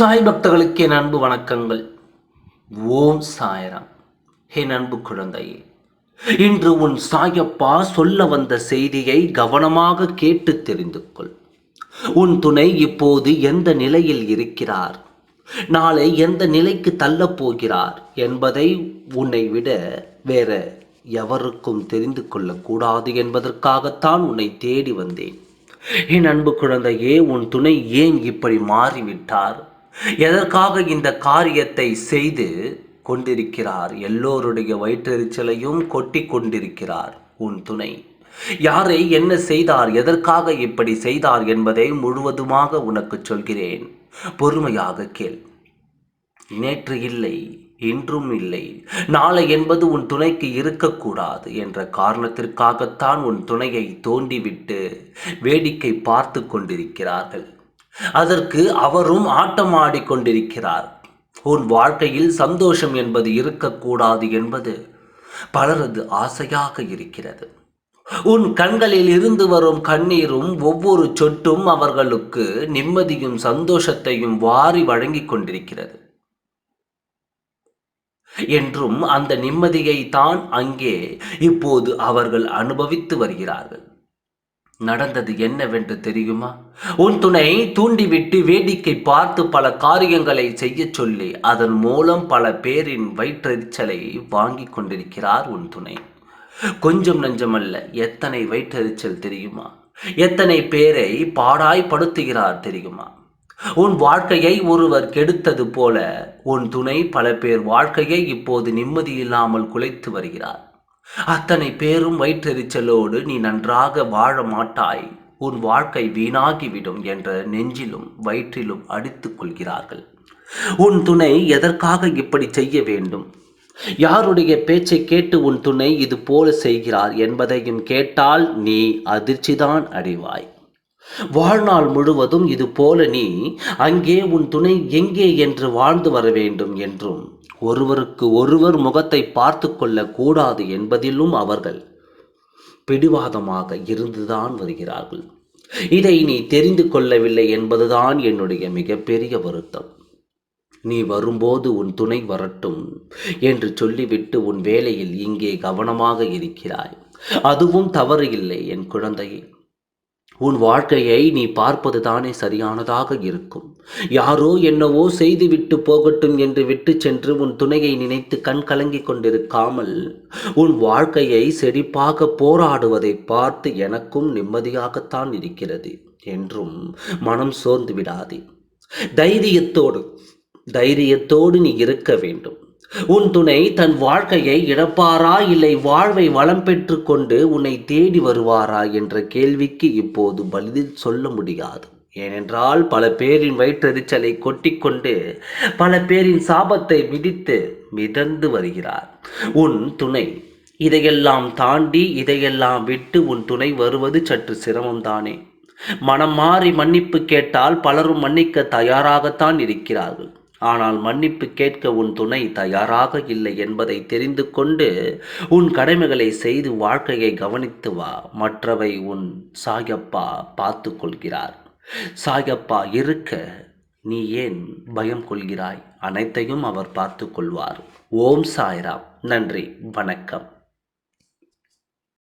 சாய் பக்தர்களுக்கு என் அன்பு வணக்கங்கள். ஓம் சாயராம். என் அன்பு குழந்தையே இன்று உன் சாயப்பா சொல்ல வந்த செய்தியை கவனமாக கேட்டு தெரிந்து கொள். உன் துணை இப்போது எந்த நிலையில் இருக்கிறார்? நாளை எந்த நிலைக்கு தள்ளப் போகிறார் என்பதை உன்னை விட வேற எவருக்கும் தெரிந்து கொள்ளக்கூடாது என்பதற்காகத்தான் உன்னை தேடி வந்தேன். என் அன்பு குழந்தையே உன் துணை ஏன் இப்படி மாறிவிட்டார்? எதற்காக இந்த காரியத்தை செய்து கொண்டிருக்கிறார்? எல்லோருடைய வயிற்றெரிச்சலையும் கொட்டி கொண்டிருக்கிறார் உன் துணை. யாரை என்ன செய்தார்? எதற்காக இப்படி செய்தார் என்பதை முழுவதுமாக உனக்கு சொல்கிறேன். பொறுமையாக கேள். நேற்று இல்லை இன்றும் இல்லை. நாளை என்பது உன் துணைக்கு இருக்கக்கூடாது என்ற காரணத்திற்காகத்தான் உன் துணையை தோண்டிவிட்டு வேடிக்கை பார்த்து கொண்டிருக்கிறார்கள். அதற்கு அவரும் ஆட்டம் ஆடிக்கொண்டிருக்கிறார் உன் வாழ்க்கையில் சந்தோஷம் என்பது இருக்கக்கூடாது என்பது பலரது ஆசையாக இருக்கிறது. உன் கண்களில் இருந்து வரும் கண்ணீரும் ஒவ்வொரு சொட்டும் அவர்களுக்கு நிம்மதியும் சந்தோஷத்தையும் வாரி வழங்கிக் கொண்டிருக்கிறது. என்றும் அந்த நிம்மதியை தான் அங்கே இப்போது அவர்கள் அனுபவித்து வருகிறார்கள். நடந்தது என்னவென்று தெரியுமா? உன் துணை தூண்டிவிட்டு வேடிக்கை பார்த்து பல காரியங்களை செய்ய சொல்லி அதன் மூலம் பல பேரின் வயிற்றெரிச்சலை வாங்கி கொண்டிருக்கிறார் உன் துணை. கொஞ்சம் நஞ்சமல்ல எத்தனை வயிற்றெரிச்சல் தெரியுமா? எத்தனை பேரை பாடாய்படுத்துகிறார் தெரியுமா? உன் வாழ்க்கையை ஒருவர் கெடுத்தது போல உன் துணை பல பேர் வாழ்க்கையை இப்போது நிம்மதி இல்லாமல் குலைத்து வருகிறார். அத்தனை பேரும் வயிற்றெரிச்சலோடு நீ நன்றாக வாழ மாட்டாய் உன் வாழ்க்கை வீணாகிவிடும் என்ற நெஞ்சிலும் வயிற்றிலும் அடித்துக் கொள்கிறார்கள். உன் துணை எதற்காக இப்படி செய்ய வேண்டும்? யாருடைய பேச்சை கேட்டு உன் துணை இது போல செய்கிறார் என்பதையும் கேட்டால் நீ அதிர்ச்சிதான் அடைவாய். வாழ்நாள் முழுவதும் இது போல நீ அங்கே உன் துணை எங்கே என்று வாழ்ந்து வர வேண்டும் என்றும் ஒருவருக்கு ஒருவர் முகத்தை பார்த்து கொள்ள கூடாது என்பதிலும் அவர்கள் பிடிவாதமாக இருந்துதான் வருகிறார்கள். இதை நீ தெரிந்து கொள்ளவில்லை என்பதுதான் என்னுடைய மிகப்பெரிய வருத்தம். நீ வரும்போது உன் துணை வரட்டும் என்று சொல்லிவிட்டு உன் வேலையில் இங்கே கவனமாக இருக்கிறாய். அதுவும் தவறு இல்லை என் குழந்தையே. உன் வாழ்க்கையை நீ பார்ப்பது தானே சரியானதாக இருக்கும். யாரோ என்னவோ செய்துவிட்டு போகட்டும் என்று விட்டு சென்று உன் துணையை நினைத்து கண் கலங்கிக் கொண்டிருக்காமல் உன் வாழ்க்கையை செழிப்பாக போராடுவதை பார்த்து எனக்கும் நிம்மதியாகத்தான் இருக்கிறது என்றும் மனம் சோர்ந்து விடாதே. தைரியத்தோடு தைரியத்தோடு நீ இருக்க வேண்டும். உன் துணை தன் வாழ்க்கையை இழப்பாரா? இல்லை வாழ்வை வளம் பெற்று கொண்டு உன்னை தேடி வருவாரா? என்ற கேள்விக்கு இப்போது பதில் சொல்ல முடியாது. ஏனென்றால் பல பேரின் வயிற்றெரிச்சலை கொட்டிக்கொண்டு பல பேரின் சாபத்தை மிதித்து மிதந்து வருகிறார். உன் துணை இதையெல்லாம் தாண்டி இதையெல்லாம் விட்டு உன் துணை வருவது சற்று சிரமம்தானே. மனம் மாறி மன்னிப்பு கேட்டால் பலரும் மன்னிக்க தயாராகத்தான் இருக்கிறார்கள். ஆனால் மன்னிப்பு கேட்க உன் துணை தயாராக இல்லை என்பதை தெரிந்து கொண்டு உன் கடமைகளை செய்து வாழ்க்கையை கவனித்து வா. மற்றவை உன் சாயப்பா பார்த்து கொள்கிறார். சாயப்பா இருக்க. நீ ஏன் பயம் கொள்கிறாய்? அனைத்தையும் அவர் பார்த்து கொள்வார். ஓம் சாய்ராம். நன்றி. வணக்கம்.